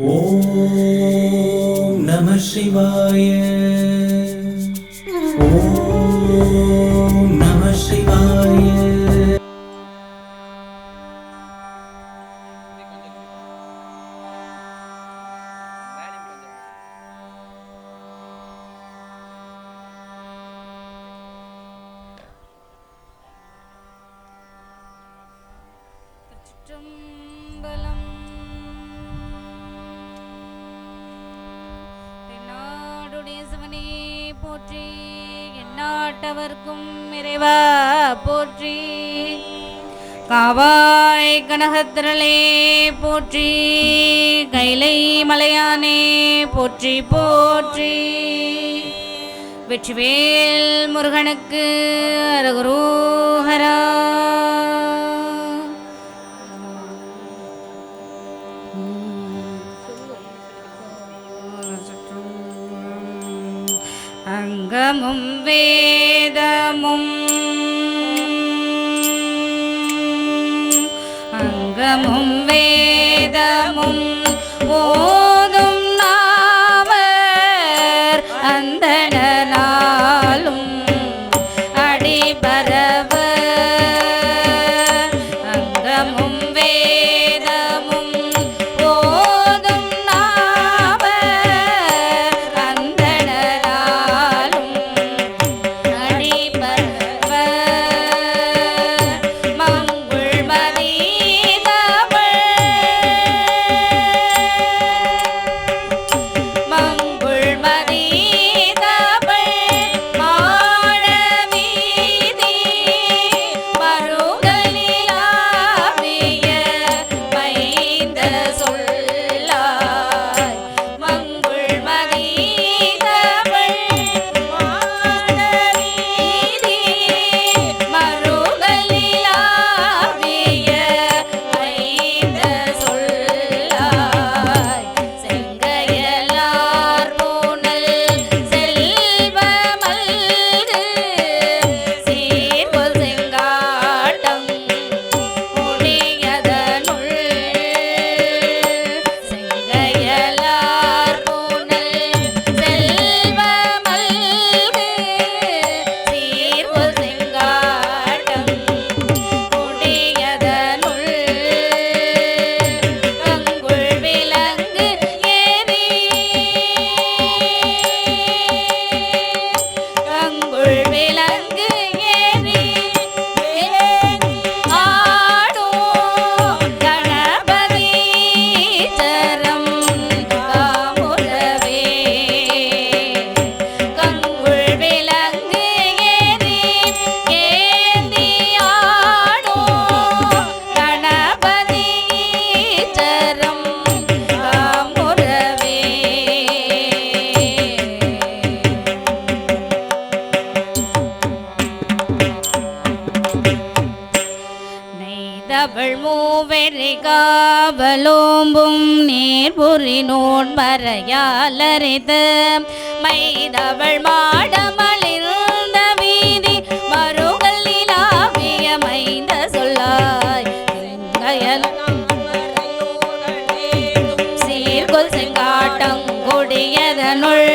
ஓம் நம சிவாய. கனகத்திரளே போற்றி கைலை மலையானே போற்றி போற்றி. வெற்றிவேல் முருகனுக்கு அரகுரோஹரா அங்கமும் வேதமும் வேதமும் செய்தவள் மாடமலிருந்த வீதி மருகல் நிலாவியமைந்த சொல்லாய். சீர்கொள் செங்காட்டங்குடியதனுள்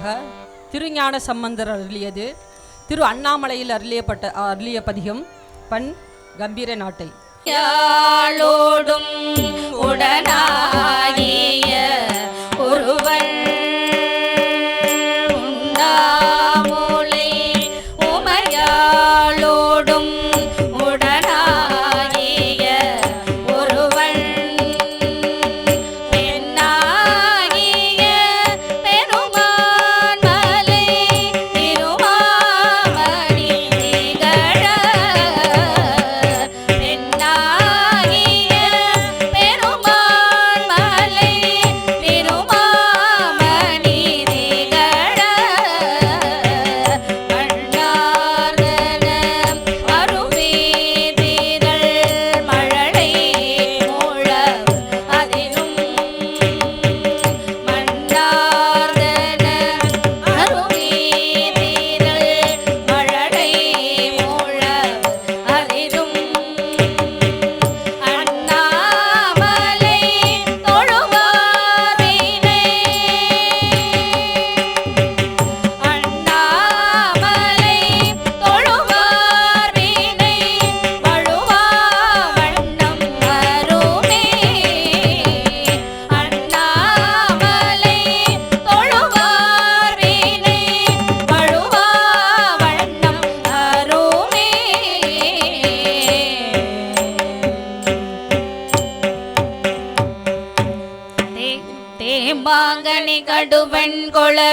பதிகமாக திருஞான சம்பந்தர் அருளியது. திரு அண்ணாமலையில் அருளியப்பட்ட அருளிய பதிகம் பண் கம்பீர நாட்டை. யாழோடும் உடனாயே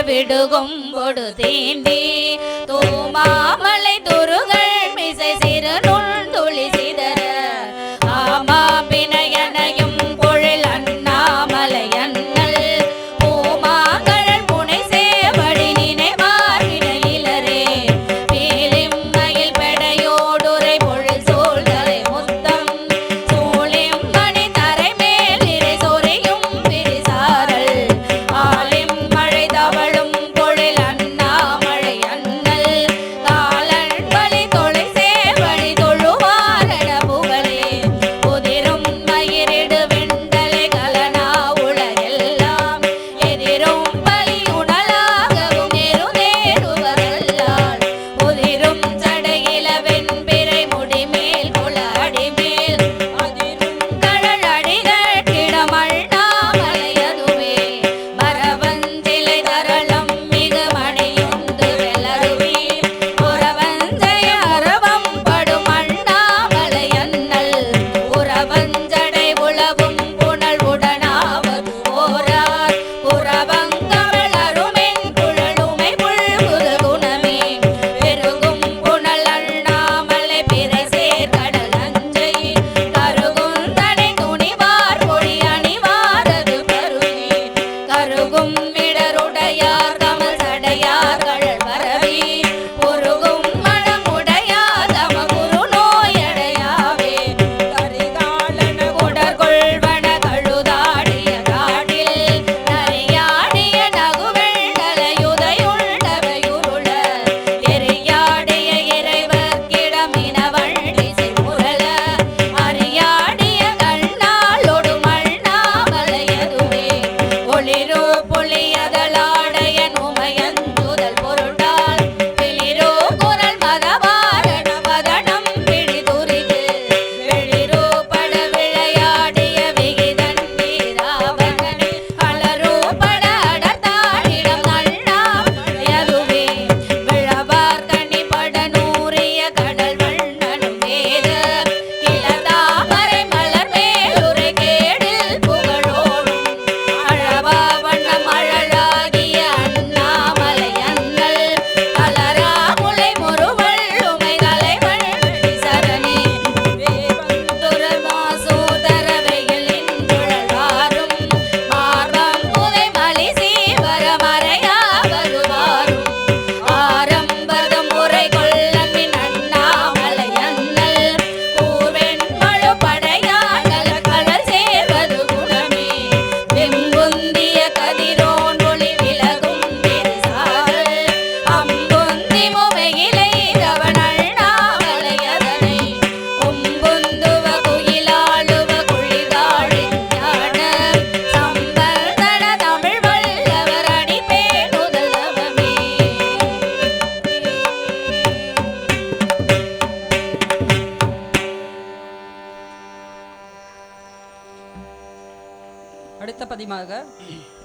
விடுகும் பொடு தீண்டி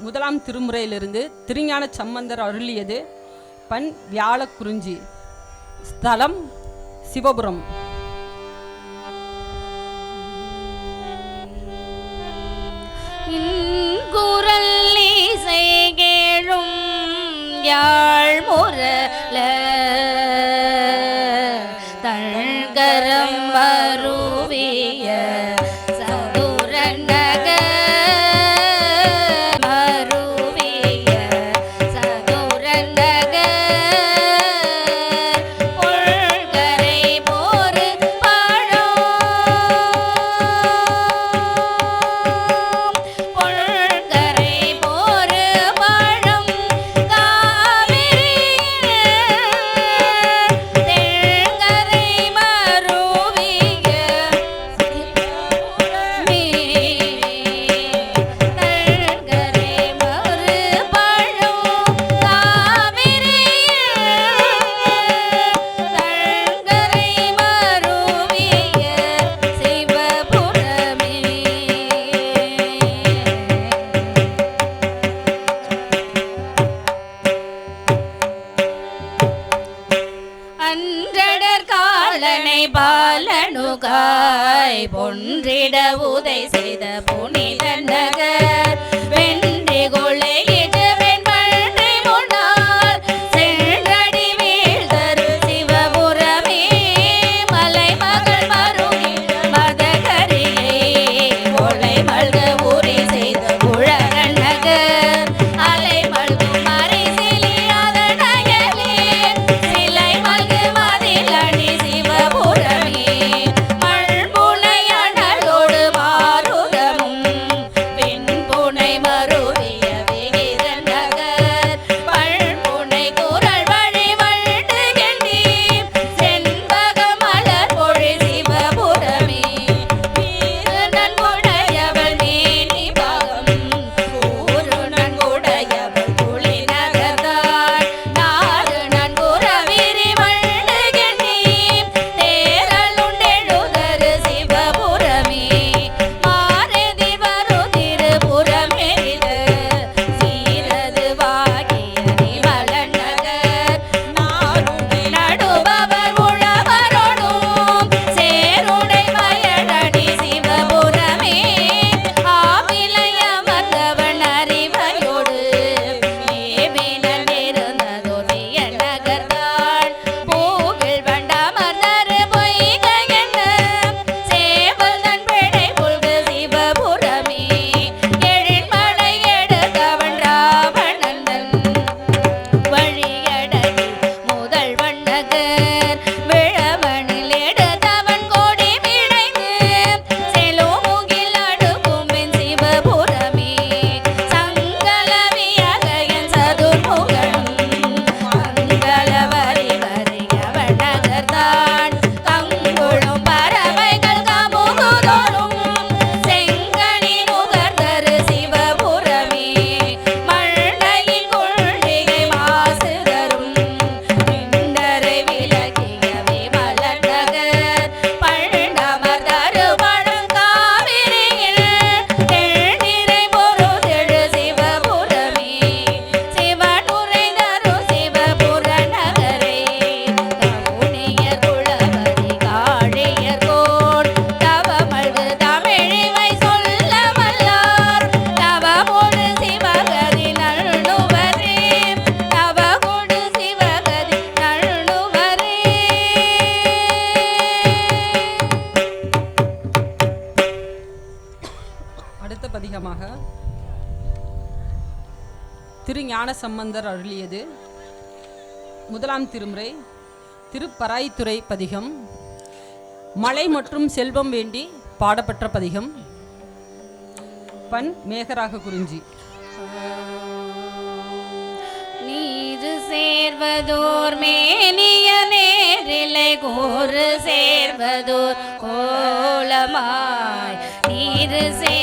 முதலாம் திருமுறையிலிருந்து திருஞான சம்பந்தர் அருளியது பண் வியாழ குறிஞ்சி ஸ்தலம் சிவபுரம். குரல் இசை கேழும் யாழ் முரல சம்பந்தர் அருளியது. முதலாம் திருமுறை திருப்பராய்த்துறை பதிகம் மழை மற்றும் செல்வம் வேண்டி பாடப்பட்ட பதிகம். பண் மேகராக குறிஞ்சி. நீர் சேர்வதோர் மேனிய நேரிலை கோர் சேர்வதோர் கோலமாய். நீர் சே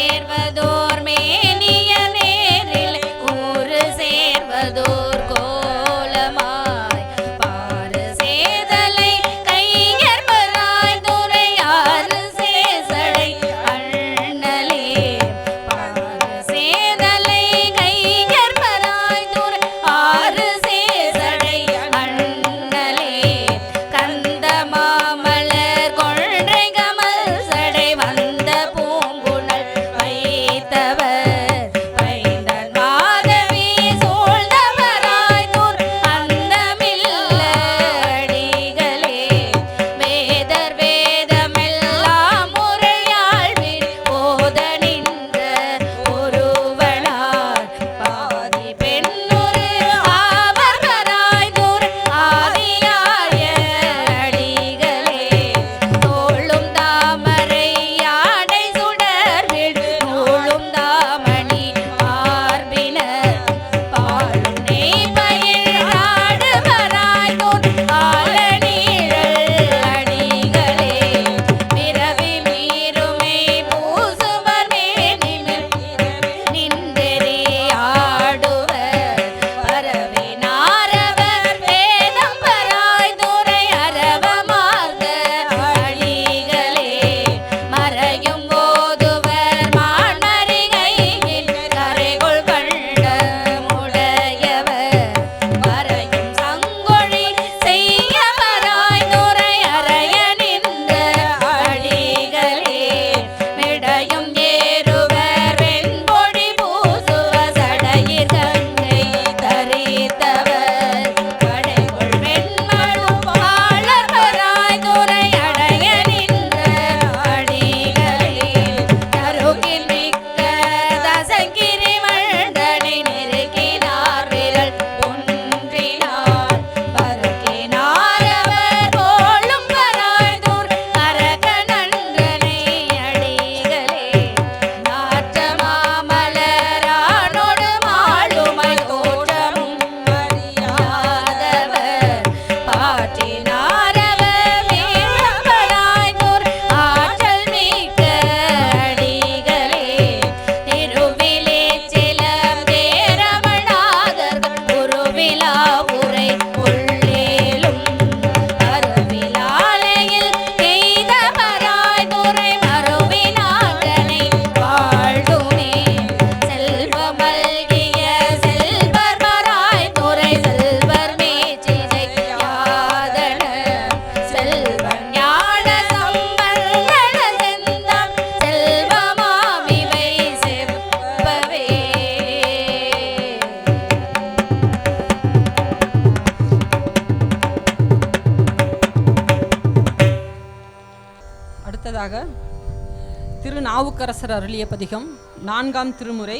திருநாவுக்கரசர் அருளிய பதிகம் நான்காம் திருமுறை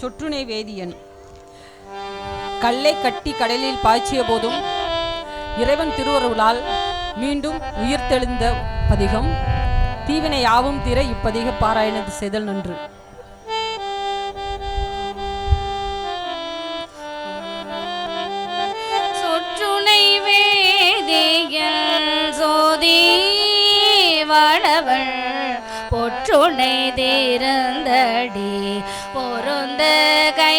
சொற்றுணை வேதியன். கல்லை கட்டி கடலில் பாய்ச்சிய போதும் இறைவன் திருவருளால் மீண்டும் உயிர்த்தெழுந்த பதிகம் தீவினை யாவும் திற இப்பதிக பாராயணத்து செய்தல் நன்று. சொற்றுணை வேதியன் சோதி வாழவள் சுனை தீரந்தடி பொருந்த கை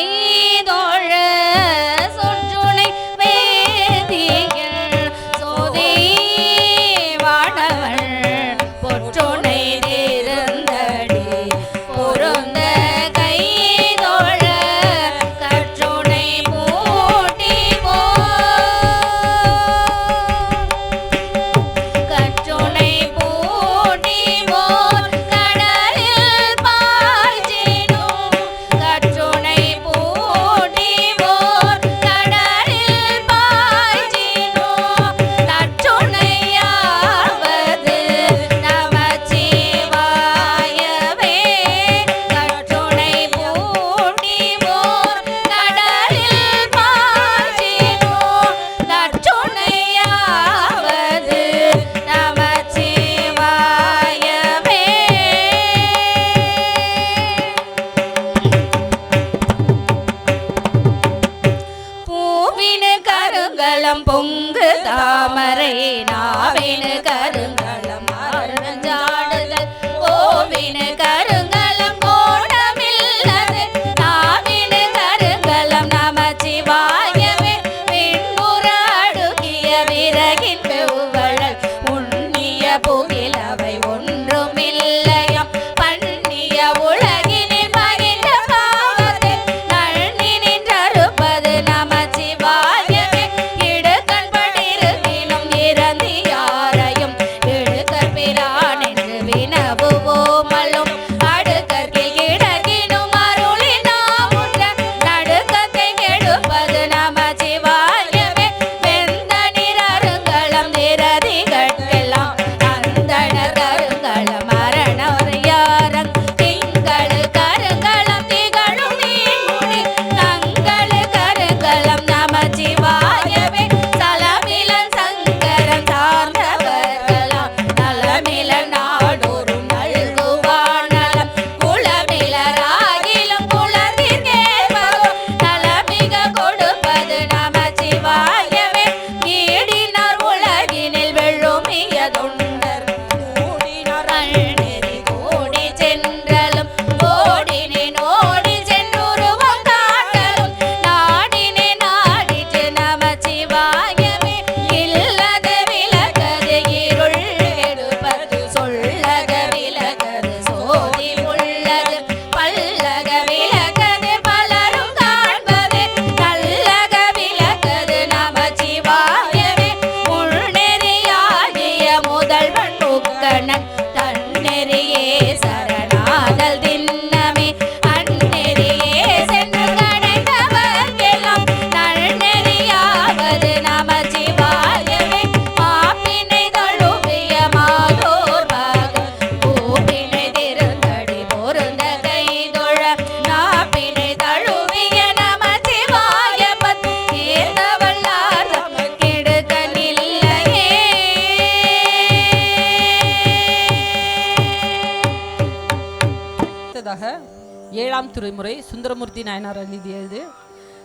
ஒரு முறை சுந்தரமூர்த்தி நாயனார் எழுதியது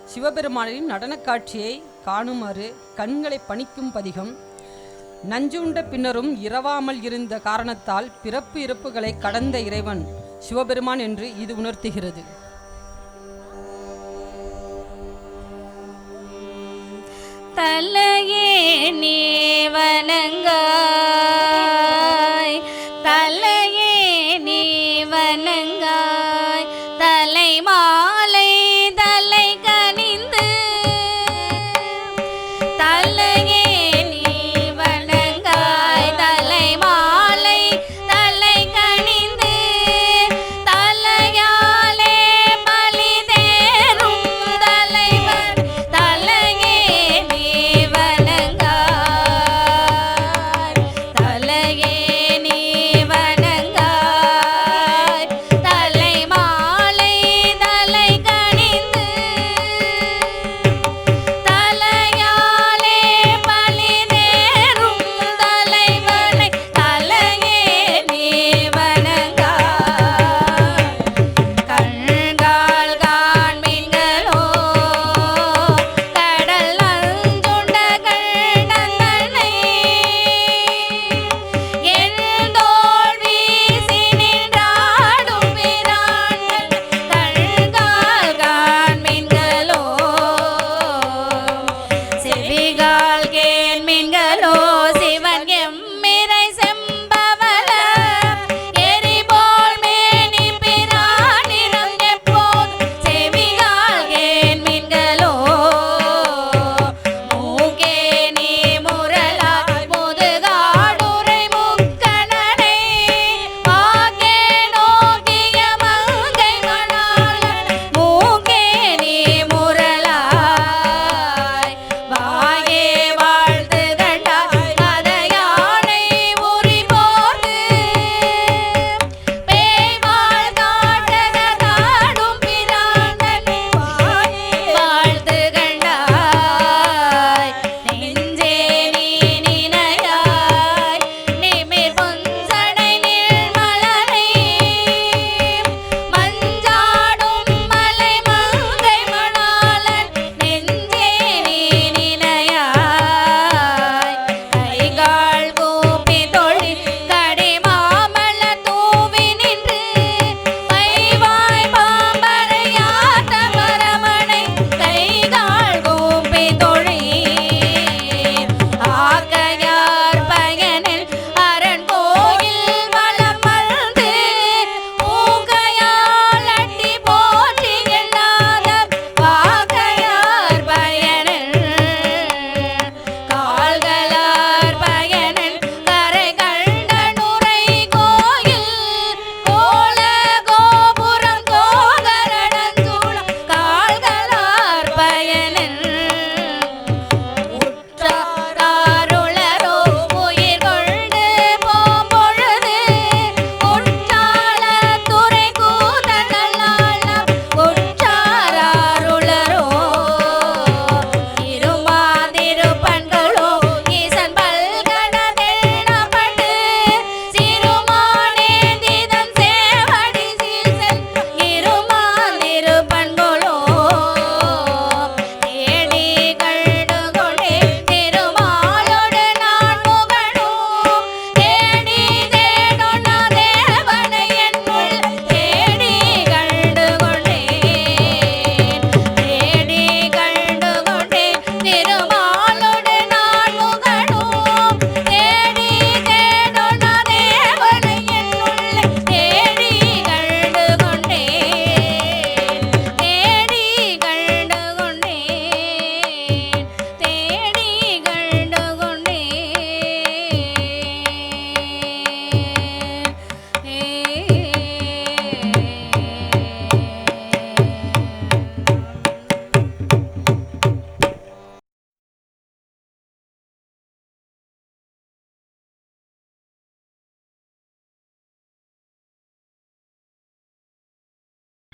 சிவபெருமானின் நடனக் காட்சியை காணுமாறு கண்களை பணிக்கும் பதிகம் நஞ்சுண்ட பின்னரும் இரவாமல் இருந்த காரணத்தால் பிறப்பு இறப்புகளை கடந்த இறைவன் சிவபெருமான் என்று இது உணர்த்துகிறது. தலையே நீ வணங்கா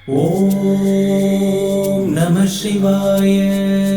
ஓம் நம சிவாய.